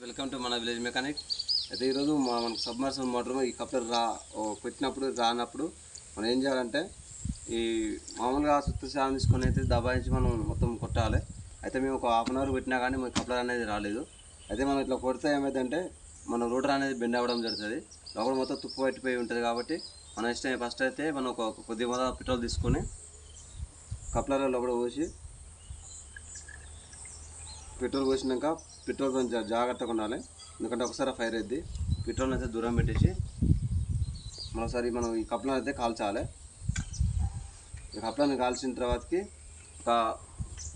Welcome to మన village mechanic అయితే ఈరోజు మా మనకు సబ్మర్సిబుల్ మోటార్ ఈ కప్లర్ రా పెట్టినప్పుడు రానప్పుడు మనం ఏం చేయాలంటే ఈ మామూలుగా సుత్త సేవ తీసుకొని అయితే దబాయించి మనం మొత్తం కొట్టాలి. అయితే మేము ఒక హాఫ్ అన్ అవర్ పెట్టినా కానీ మన కప్లర్ అనేది రాలేదు. అయితే మనం ఇట్లా కొడితే ఏమైందంటే మన రోటర్ అనేది బెండ్ అవ్వడం జరుగుతుంది. లోపల మొత్తం తుప్పు పట్టిపోయి ఉంటుంది కాబట్టి మన ఇష్టం ఫస్ట్ అయితే మనం ఒక కొద్ది మొదల పెట్రోల్ తీసుకొని కప్లర్ లోపల పోసి పెట్రోల్ పోసినాక పెట్రోల్ కొంచెం జాగ్రత్తగా ఉండాలి. ఎందుకంటే ఒకసారి ఫైర్ అయింది పెట్రోల్ అయితే దూరం పెట్టేసి మరోసారి మనం ఈ కప్లను అయితే కాల్చాలి. ఈ కప్లను కాల్చిన తర్వాతకి ఒక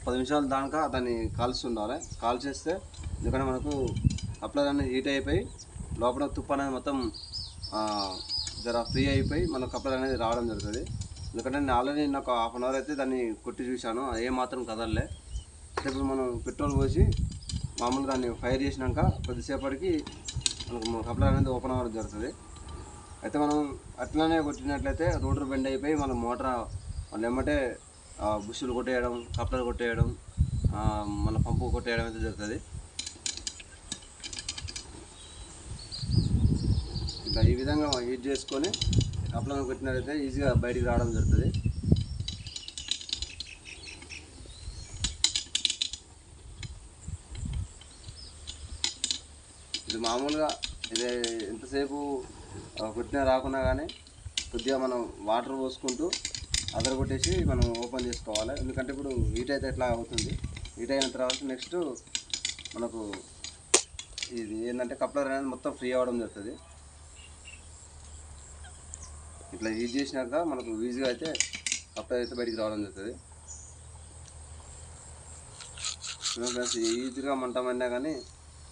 పది నిమిషాల దాకా దాన్ని కాల్చి ఉండాలి. కాల్చేస్తే ఎందుకంటే మనకు కప్లర్ అనేది హీట్ అయిపోయి లోపల తుప్పు అనేది మొత్తం జర ఫ్రీ అయిపోయి మన కప్లర్ అనేది రావడం జరుగుతుంది. ఎందుకంటే నేను ఆల్రెడీ నేను ఒక హాఫ్ అన్ అవర్ అయితే దాన్ని కొట్టి చూశాను. అది ఏ మాత్రం కదలలే. ఇప్పుడు మనం పెట్రోల్ పోసి మామూలు దాన్ని ఫైర్ చేసినాక కొద్దిసేపటికి మనకు కప్లర్ అనేది ఓపెన్ అవ్వడం జరుగుతుంది. అయితే మనం అట్లనే కొట్టినట్లయితే రోటర్ బెండ్ అయిపోయి మన మోటార్ వాళ్ళు ఏమంటే బుషులు కొట్టేయడం కప్లర్ కొట్టేయడం మన పంపు కొట్టేయడం అయితే జరుగుతుంది. ఇంకా ఈ విధంగా హీట్ చేసుకొని కప్లర్ కొట్టినట్లయితే ఈజీగా బయటికి రావడం జరుగుతుంది. ఇది మామూలుగా ఇది ఎంతసేపు కొట్టినా రాకున్నా కానీ కొద్దిగా మనం వాటర్ పోసుకుంటూ అదర కొట్టేసి మనం ఓపెన్ చేసుకోవాలి. ఎందుకంటే ఇప్పుడు హీట్ అయితే ఎట్లా అవుతుంది. హీట్ అయిన తర్వాత నెక్స్ట్ మనకు ఇది ఏంటంటే కప్లర్ అనేది మొత్తం ఫ్రీ అవ్వడం జరుగుతుంది. ఇట్లా యూజ్ చేసినాక మనకు ఈజీగా అయితే కప్లర్ అయితే బయటికి రావడం జరుగుతుంది. ఫ్రెండ్స్ ఈజీగా మంటమైనా కానీ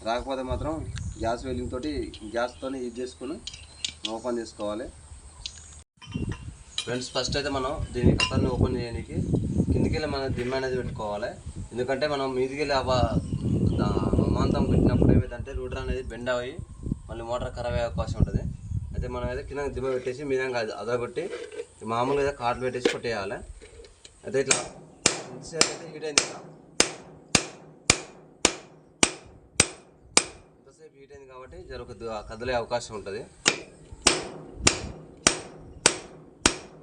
రాకపోతే మాత్రం గ్యాస్ వెల్డింగ్ తోటి గ్యాస్తో ఇది చేసుకుని ఓపెన్ చేసుకోవాలి. ఫ్రెండ్స్ ఫస్ట్ అయితే మనం దీని కట్టర్ని ఓపెన్ చేయడానికి కిందికి వెళ్ళి మనం దిమ్మ అనేది పెట్టుకోవాలి. ఎందుకంటే మనం మీదికి వెళ్ళి అవ పెట్టినప్పుడు ఏమైందంటే రూటర్ అనేది బెండ్ అయ్యి మళ్ళీ మోటార్ ఖరాబ్ అయ్యే అవకాశం ఉంటుంది. అయితే మనం అయితే కింద దిమ్మ పెట్టేసి మీదంగా అదరగొట్టి మామూలుగా అయితే కార్డు పెట్టేసి కొట్టేయాలి. అయితే ఇట్లా ఇంతసేపు అయితే హీట్ అయింది కదా హీట్ అయింది కాబట్టి జర కదలే కదిలే అవకాశం ఉంటుంది.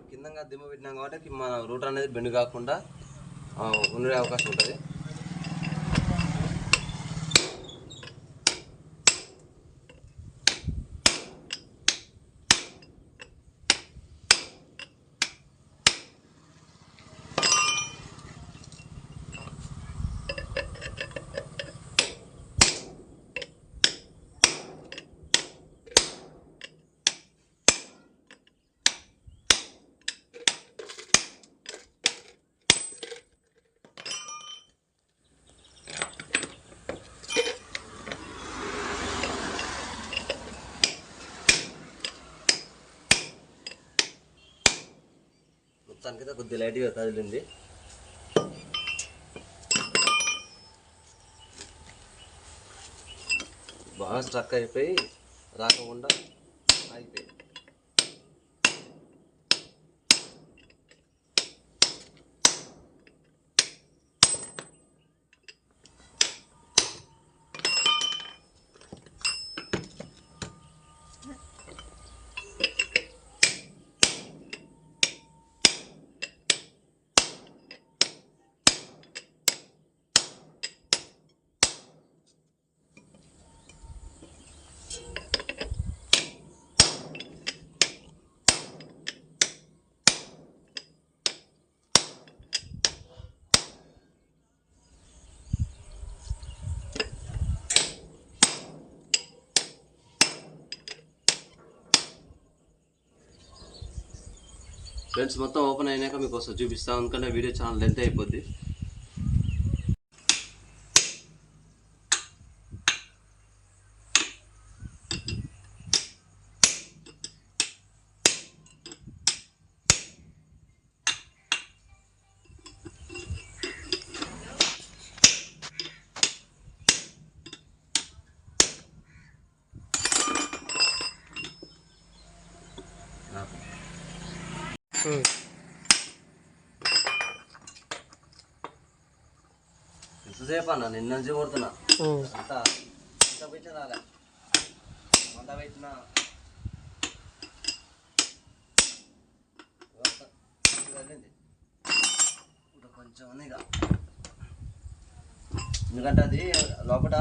కిందంగా దిమ్మ పెట్టినాం కాబట్టి మన రూట్ అనేది బెండ్ కాకుండా ఉండే అవకాశం ఉంటుంది. మొత్తానికి కొద్దిగా లైట్గా కదిలింది. బాగా స్ట్రక్ అయిపోయి రాకుండా అయిపోయి ఫ్రెండ్స్ మొత్తం ఓపెన్ అయినాక మీకు వస్తుంది చూపిస్తాను ఎందుకంటే వీడియో చాలా లెంత్ అయిపోద్ది. ఎంతసేపు అన్న నిన్న నుంచి కొడుతున్నా. అంతా పెట్టిన రాలే. మంట పెట్టిన వెళ్ళింది ఇంకా కొంచెం ఉంది ఇక. ఎందుకంటే అది లోపల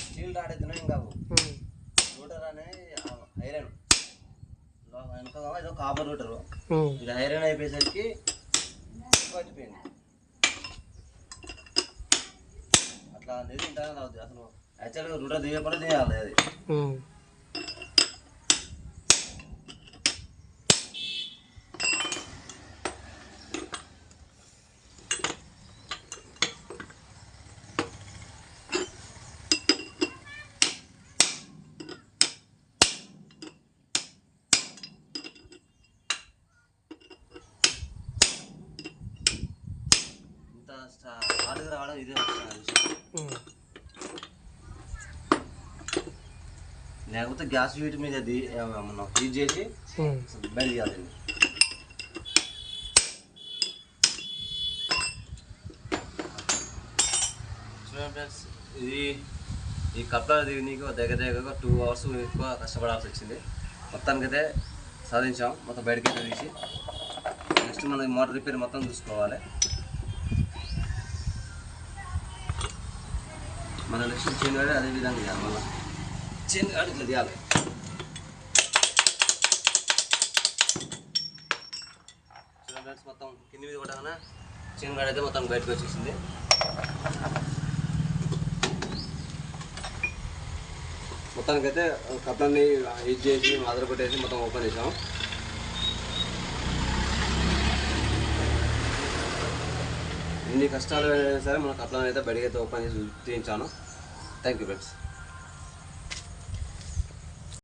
స్టీల్ రాడైతేనే ఇంకా అనేది ఐరన్ వెనక కాపర్ రూటర్. ఇది ఐరన్ అయిపోయేసరికి పట్టిపోయింది అట్లా అనేది అసలు యాక్చువల్గా రూటర్ తీయకుండా తీయాలి అది. లేకపోతే గ్యాస్ వీటి మీద మనం హీట్ చేసి బయలు చేయాలండి చూడండి ఫ్రెండ్స్ ఇది ఈ కప్లా నీకు దగ్గర దగ్గర టూ అవర్స్ ఎక్కువ కష్టపడాల్సి వచ్చింది. మొత్తానికైతే సాధించాం. మొత్తం బయటకైతే తీసి. నెక్స్ట్ మనం మోటార్ రిపేర్ మొత్తం చూసుకోవాలి. మన లక్ష్యం చైన్ గాడి అదే విధంగా చేయాలి మళ్ళీ. చైన్ గాడి ఇట్లా తీయాలి ఫ్రెండ్స్ మొత్తం కింది మీద కొట్టగానే చైన్ కాడ అయితే మొత్తం బయటకు వచ్చేసింది. మొత్తానికైతే కప్లాన్ని యూజ్ చేసి ఆధార కొట్టేసి మొత్తం ఓపెన్ చేసాము ఎన్ని కష్టాలు అయినా సరే మన అట్లా అయితే బయటకైతే ఓపెన్ చేసి తీయించాను. Thank you friends